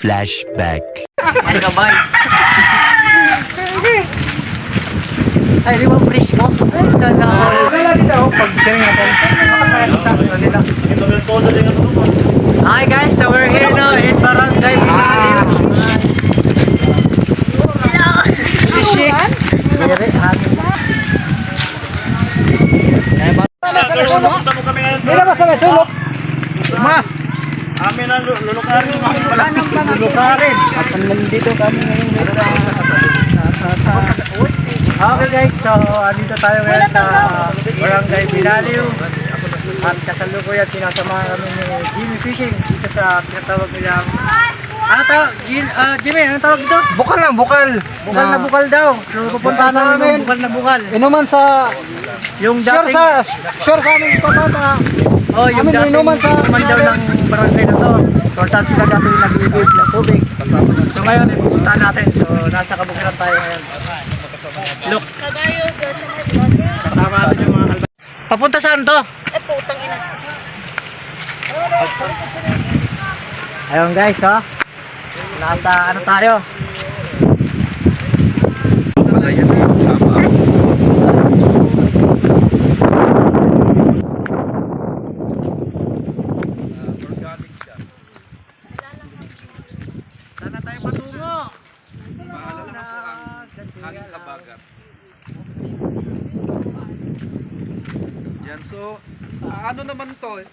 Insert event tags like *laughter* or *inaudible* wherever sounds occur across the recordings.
Flashback. Magabay. Ay, di ba fresh ko? Ay, sana all. Wala dito, pag siya nga po. Hi guys, so we're here now in Barangay Binaliw. Hello. Fishing. Here, hangin. Sila ba sa may sulok? Ma! Amin ang lulukarin. Lulukarin. At nandito kami ngayon guys sa, sa, sa, Okay guys, so andito tayo ngayon sa Barangay Binaliw. At kasalukuyan sinasamahan kami ni Jimmy Fishing dito sa tinatawag nilang ano tawag? Ah, Jimmy, ano tawag dito? Bukal lang, bukal. Bukal na bukal daw. So pupunta Sa namin amin. bukal na bukal. Inuman sa Yung sure dating sa sure sa aming papata. Oh, yung Amin, dating inuman sa- inuman daw ng barangay na to. Kung saan sila dati nag-ibig ng tubig. So ngayon, ipupuntahan natin. So nasa kabukiran tayo ngayon. Look. Kasama natin yung mga kalba. Papunta saan to? Eh, putang ina. Ayun guys, oh. Nasa ano tayo? Saan na tayo patungo? Maalala po ang Hanging kabagat. Yan, so, ah, ano naman to?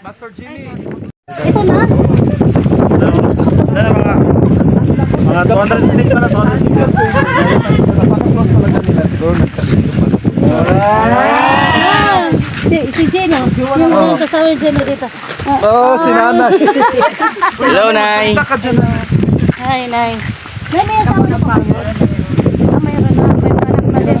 Master Jimmy. Ito na? Yan ang mga mga 200 stick na 200 stick. Napakakos talaga nila. Siguro nagkalito pa. Si, si Jenny. Yung oh. kasama ni Jenny dito. Oh, si nanay. Hello, Nay. Ay, nay. Nay, may asawa na pa. Ah, mayroon na. May anak na din.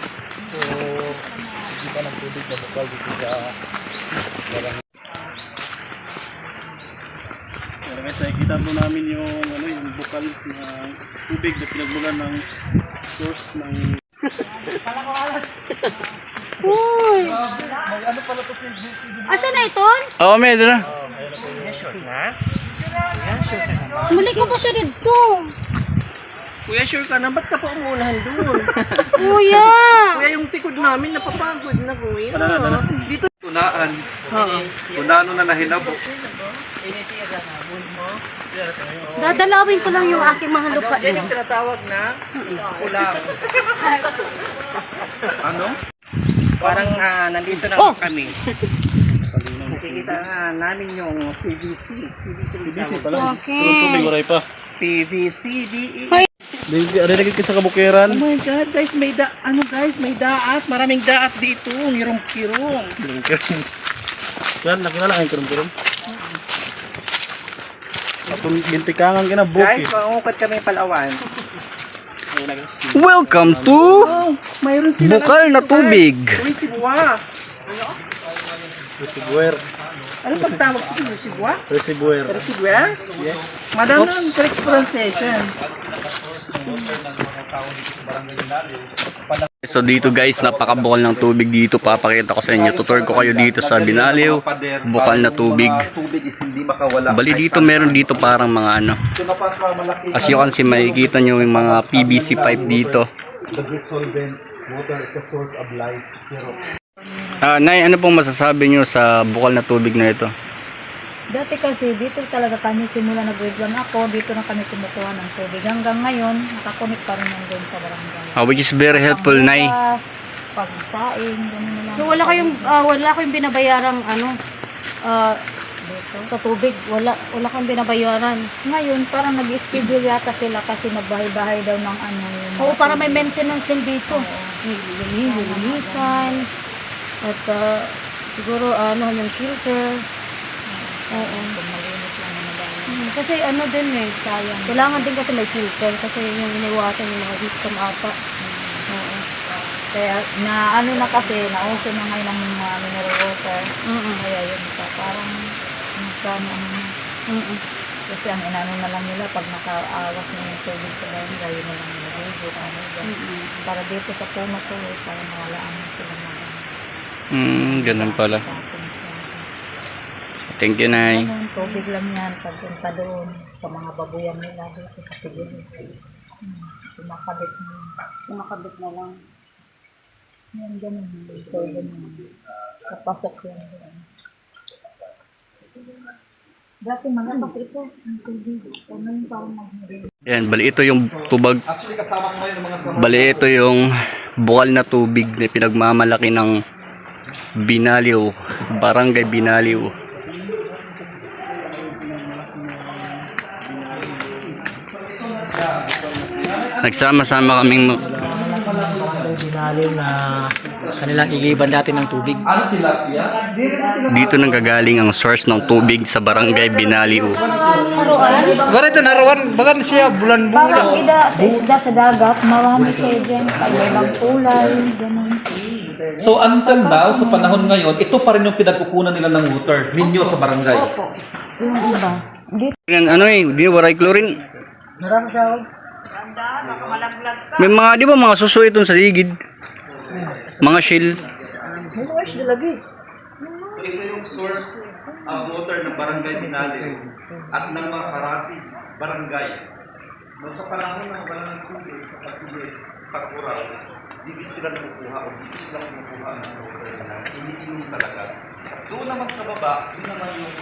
Pero guys, nakikita po namin yung ano yung bukal na tubig na pinagmulan ng source ng Uy! Asa na iton? Oh, may doon na. Muli ko pa siya dito. Kuya, sure ka na? Ba't ka pa umuunahan doon? *laughs* Kuya! Namin napapagod na, kuya. Dito. tunaan. Kung ano na nahinabo. Dadalawin ko lang yung aking mga lupa. Yan yung tinatawag na kulang. *laughs* Ano? Parang ah, nandito na Oh! kami. Nakikita na namin yung PVC. PVC, pala. Okay. Waray pa. PVC, DE. Ano nagkikit sa kabukiran? Oh my God, guys, may da, ano guys, may daat. Maraming daat dito. Hirong-hirong. Yan, nakilala kayo kurum-kurum. Atong gintikangan ka na Guys, buki. mangungkot kami palawan. Welcome to Oh, Bukal na tubig. Uy, sibwa. Resibuer. Ano pag tawag sa? Sibwa? Resibuer. Sibwa? Yes. Madam ng correct pronunciation. So dito guys, napakabukal ng tubig dito. Papakita ko sa inyo. Tutor ko kayo dito sa Binaliw. Bukal na tubig. Tubig is hindi makawala. Bali dito meron dito parang mga ano. As you can see, makikita nyo yung mga PVC pipe dito. The great solvent. Water is the source of life. Ah, Nay, ano pong masasabi nyo sa bukal na tubig na ito? Dati kasi dito talaga kami simula 1 ako, dito na kami kumukuha ng tubig. Hanggang ngayon, nakakunik pa rin yung doon sa barangay. Ah, which is very helpful, Nay. Pagsaing, ganun na lang. So wala kayong ah, wala kayong binabayarang ano ah, dito. Sa tubig, wala, wala kang binabayaran. Ngayon, parang nag-schedule yata sila kasi nagbahay-bahay daw ng ano yung Oo, para may maintenance din dito. Lilinisan. At ah, siguro, ano, yung filter. Oo. Kung malinis lang na nagawa. Hmm, Kasi ano din eh, Sayang. kailangan din kasi may filter kasi yung iniwasan yung mga system ata. Oo. Kaya na ano na kasi, nauso na ngayon ang mga mineral water. Mm-mm. Kaya yun pa, parang magkano ano na. Mm-mm. Kasi ang inano na lang nila pag nakaawas na yung tubig sa barangay, yun na lang niligo, ano. Para dito sa puno tuloy, para mawalaan na sila mga Hmm, ganun pala. Thank you, Nay. Ano, tubig lang yan pagpunta doon sa mga babuyan nila dito sa tigil. Hmm, kumakabit mo. Kumakabit na lang. Yan, ganun. Ito, ganun. Kapasok yan doon. Dati malabak ito, ang tubig. Ano yung parang mag Yan, bali ito yung tubag. Bali ito yung bukal na tubig na pinagmamalaki ng Binaliw, Barangay Binaliw. Nagsama-sama kaming Binaliw na kanilang igiban dati ng tubig. dito nang gagaling ang source ng tubig sa Barangay Binaliw. Baga ito narawan, baga siya bulan Parang ida sa isda sa dagat, marami sa dyan. Pag may ibang kulay, ganun. So until now, sa panahon ngayon, ito pa rin yung pinagkukunan nila ng water ninyo sa barangay. Yung iba. Yan, ano eh, di waray chlorine. Marami daw. May mga, di ba mga suso itong sa ligid? Mga shield. So ito yung source of water ng barangay Binali at ng mga karati barangay. Noong sa panahon ng ng tubig, sa pagtubig, pagkuraw, dito sila nakukuha o dito sila kumukuha ng water nila. Iniinom talaga. At doon naman sa baba, yun naman yung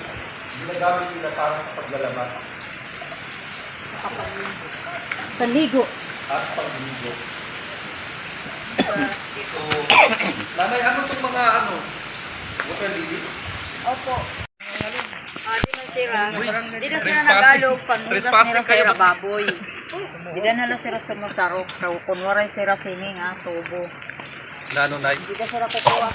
ginagamit nila para sa paglalabas Paligo. at pagligo. so, *coughs* nanay, ano itong mga ano? Water lily? Ah, di na sira. Di na sira nagalog. Panmugas Trespassing nila kayo. sira baboy. Di na nila sira sa masarok. Raw kunwari sira sining ha, tubo. Nano, nay? Di ka sira kukuha.